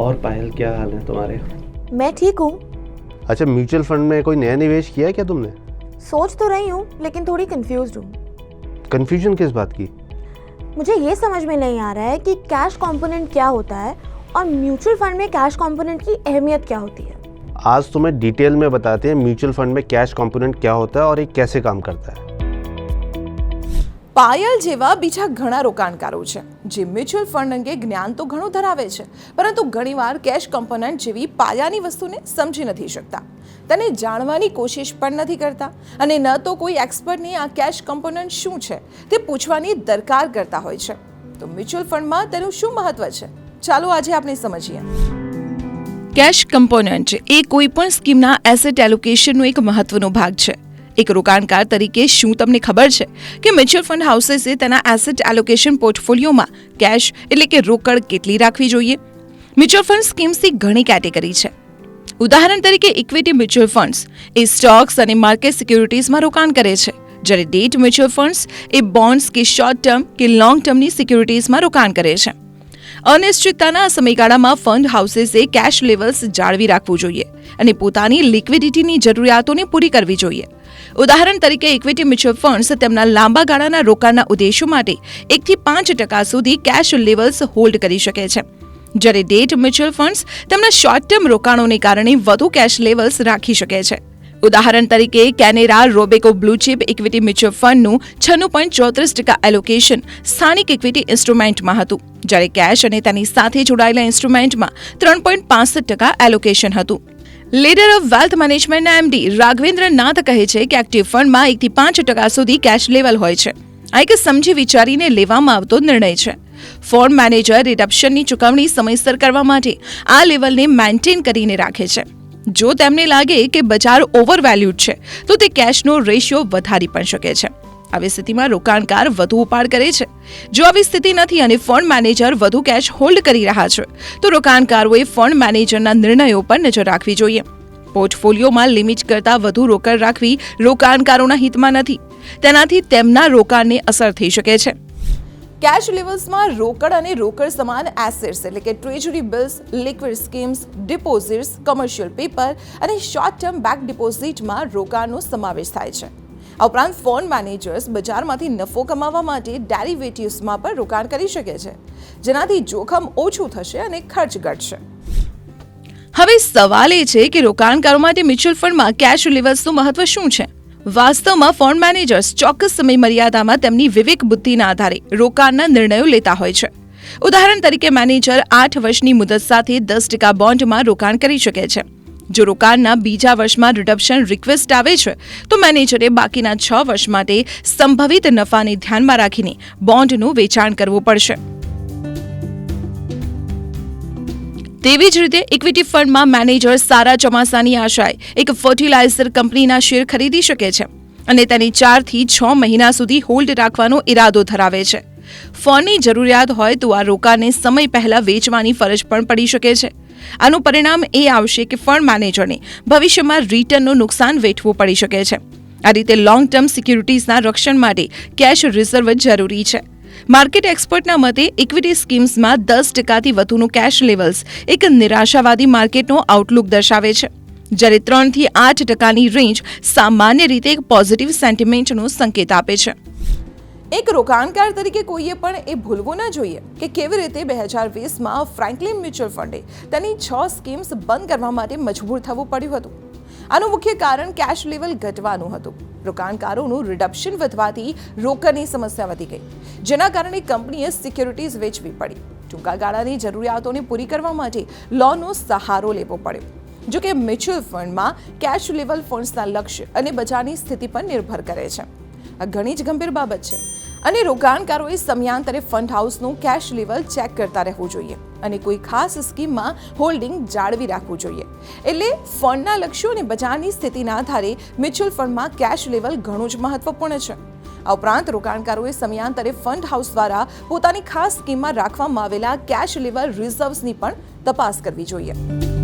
और पायल क्या हाल है तुम्हारे? मैं ठीक हूँ। अच्छा म्यूचुअल फंड में कोई नया निवेश किया है क्या तुमने? सोच तो रही हूँ लेकिन थोड़ी कंफ्यूज हूँ। कंफ्यूजन किस बात की? मुझे ये समझ में नहीं आ रहा है कि कैश कंपोनेंट क्या होता है और म्यूचुअल फंड में कैश कंपोनेंट की अहमियत क्या होती है। आज तुम्हें डिटेल में बताते हैं म्यूचुअल फंड में कैश कंपोनेंट क्या होता है और ये कैसे काम करता है। પાયલ જેવા બીજા ઘણા રોકાણકારો છે, જે મ્યુચ્યુઅલ ફંડ અંગે જ્ઞાન તો ઘણું ધરાવે છે, પરંતુ ઘણીવાર કેશ કમ્પોનન્ટ જેવી પાયાની વસ્તુને સમજી નથી શકતા. તેને જાણવાની કોશિશ પણ નથી કરતા, અને ન તો કોઈ એક્સપર્ટને આ કેશ કમ્પોનન્ટ શું છે, તે પૂછવાની દરકાર કરતા હોય છે. તો મ્યુચ્યુઅલ ફંડમાં તેનું શું મહત્વ છે? ચાલો આજે આપણે સમજીએ. કેશ કમ્પોનન્ટ એ કોઈ પણ સ્કીમના એસેટ એલોકેશનનો એક મહત્વનો ભાગ છે. એક રોકાણકાર તરીકે શું તમને ખબર છે? કે મ્યુચ્યુઅલ ફંડ હાઉસેસે તેના એસેટ એલોકેશન પોર્ટફોલિયોમાં કેશ એટલે કે રોકડ કેટલી રાખવી જોઈએ? મ્યુચ્યુઅલ ફંડ સ્કીમ્સની ઘણી કેટેગરી છે. ઉદાહરણ તરીકે ઇક્વિટી મ્યુચ્યુઅલ ફંડ્સ એ સ્ટોક્સ અને માર્કેટ સિક્યુરિટીઝમાં રોકાણ કરે છે. જ્યારે ડેટ મ્યુચ્યુઅલ ફંડ્સ એ બોન્ડ્સ કે શોર્ટ ટર્મ કે લોંગ ટર્મની સિક્યુરિટીઝમાં રોકાણ કરે છે. અનિશ્ચિતતાના સમયગાળામાં ફંડ હાઉસીસે કેશ લેવલ્સ જાળવી રાખવું જોઈએ અને પોતાની લિક્વિડિટીની જરૂરિયાતોને પૂરી કરવી જોઈએ. ઉદાહરણ તરીકે ઇક્વિટી મ્યુચ્યુઅલ ફંડ્સ તેમના લાંબા ગાળાના રોકાણના ઉદ્દેશો માટે એકથી પાંચ ટકા સુધી કેશ લેવલ્સ હોલ્ડ કરી શકે છે. જ્યારે ડેટ મ્યુચ્યુઅલ ફંડ્સ તેમના શોર્ટ ટર્મ રોકાણોને કારણે વધુ કેશ લેવલ્સ રાખી શકે છે. ઉદાહરણ તરીકે, Canara, Robeco, blue chip, equity mutual ફંડનું છન્નું પોઈન્ટ ચોત્રીસ ટકા એલોકેશન સ્થાનિક ઇક્વિટી ઇન્સ્ટ્રુમેન્ટમાં હતું, જ્યારે કેશ અને તેની સાથે જોડાયેલા ઇન્સ્ટ્રુમેન્ટમાં ત્રણ પોઈન્ટ પાસઠ ટકા એલોકેશન હતું. લીડર ઓફ વેલ્થ મેનેજમેન્ટના એમડી રાઘવેન્દ્ર નાથ કહે છે કે એક્ટિવ ફંડમાં એકથી પાંચ ટકા સુધી કેશ લેવલ હોય છે. આ એક સમજી વિચારીને લેવામાં આવતો નિર્ણય છે. ફોર્મ મેનેજર રિડપ્શનની ચૂકવણી સમયસર કરવા માટે આ લેવલને મેન્ટેન કરીને રાખે છે. જો તેમને લાગે કે બજાર ઓવરવેલ્યુડ છે, તો તે કેશનો રેશિયો વધારી પણ શકે છે. આવી સ્થિતિમાં રોકાણકાર વધુ ઉપાડ કરે છે. જો આવી સ્થિતિ નથી અને ફંડ મેનેજર વધુ કેશ હોલ્ડ કરી રહ્યા છે, તો રોકાણકારોએ ફંડ મેનેજરના નિર્ણયો પર નજર રાખવી જોઈએ. પોર્ટફોલિયોમાં લિમિટ કરતાં વધુ રોકડ રાખવી રોકાણકારોના હિતમાં નથી. તેનાથી તેમના રોકાણને અસર થઈ શકે છે. કેશ લિવલ્સમાં રોકડ અને રોકડ સમાન એસેટ્સ એટલે કે treasury bills liquid schemes deposits commercial paper અને શોર્ટ ટર્મ બેક ડિપોઝિટમાં રોકાણનો સમાવેશ થાય છે. આ ઉપરાંત ફોન મેનેજર્સ બજારમાંથી નફો કમાવા માટે ડેરિવેટિવ્સમાં પણ રોકાણ કરી શકે છે. જેનાથી જોખમ ઓછું થશે અને ખર્ચ ઘટશે. હવે સવાલ એ છે કે રોકાણકારો માટે મ્યુચ્યુઅલ ફંડમાં કેશ લિવલ્સનું મહત્વ શું છે? વાસ્તવમાં ફંડ મેનેજર્સ ચોક્કસ સમય મર્યાદામાં તેમની વિવેક બુદ્ધિના આધારે રોકાણના નિર્ણયો લેતા હોય છે. ઉદાહરણ તરીકે મેનેજર આઠ વર્ષની મુદત સાથે દસ ટકા બોન્ડમાં રોકાણ કરી શકે છે. જો રોકાણના બીજા વર્ષમાં રિડપ્શન રિક્વેસ્ટ આવે છે, તો મેનેજરે બાકીના છ વર્ષ માટે સંભવિત નફાને ધ્યાનમાં રાખીને બોન્ડનું વેચાણ કરવું પડશે. તેવી જ રીતે ઇક્વિટી ફંડમાં મેનેજર સારા ચોમાસાની આશાએ એક ફર્ટિલાઇઝર કંપનીના શેર ખરીદી શકે છે અને તેને ચારથી છ મહિના સુધી હોલ્ડ રાખવાનો ઈરાદો ધરાવે છે. ફંડની જરૂરિયાત હોય તો આ રોકાણને સમય પહેલા વેચવાની ફરજ પણ પડી શકે છે. આનું પરિણામ એ આવશે કે ફંડ મેનેજરને ભવિષ્યમાં રિટર્નનું નુકસાન વેઠવું પડી શકે છે. આ રીતે લોંગ ટર્મ સિક્યુરિટીઝના રક્ષણ માટે કેશ રિઝર્વ જરૂરી છે. માર્કેટ એક્સપર્ટના મતે ઇક્વિટી સ્કીમ્સમાં દસ ટકાથી વધુનું કેશ લેવલ્સ એક નિરાશાવાદી માર્કેટનો આઉટલુક દર્શાવે છે. જ્યારે ત્રણથી આઠ ટકાની રેન્જ સામાન્ય રીતે એક પોઝિટિવ સેન્ટિમેન્ટનો સંકેત આપે છે. એક રોકાણકાર તરીકે કોઈએ પણ એ ભૂલવું ન જોઈએ કે કેવી રીતે બે હજાર વીસમાં ફ્રેન્કલિન મ્યુચ્યુઅલ ફંડે તેની છ સ્કીમ્સ બંધ કરવા માટે મજબૂર થવું પડ્યું હતું. આનું મુખ્ય કારણ કેશ લેવલ ઘટવાનું હતું. રોકાણકારોનું રિડપ્શન વધવાથી રોકડની સમસ્યા વધી ગઈ. જેના કારણે કંપનીએ સિક્યુરિટીઝ વેચવી પડી. ટૂંકા ગાળાની જરૂરિયાતોને પૂરી કરવા માટે લોનનો સહારો લેવો પડ્યો. જો કે મ્યુચ્યુઅલ ફંડમાં કેશ લેવલ ફંડ્સના લક્ષ્ય અને બજારની સ્થિતિ પર નિર્ભર કરે છે. આ ઘણી જ ગંભીર બાબત છે. અને રોકાણકારોએ સમયાંતરે ફંડ હાઉસનું કેશ લેવલ ચેક કરતા રહેવું જોઈએ અને કોઈ ખાસ સ્કીમમાં હોલ્ડિંગ જાળવી રાખવું જોઈએ. એટલે ફંડના લક્ષ્યો અને બજારની સ્થિતિના આધારે મ્યુચ્યુઅલ ફંડમાં કેશ લેવલ ઘણું જ મહત્વપૂર્ણ છે. આ ઉપરાંત રોકાણકારોએ સમયાંતરે ફંડ હાઉસ દ્વારા પોતાની ખાસ સ્કીમમાં રાખવામાં આવેલા કેશ લેવલ રિઝર્વ્સની પણ તપાસ કરવી જોઈએ.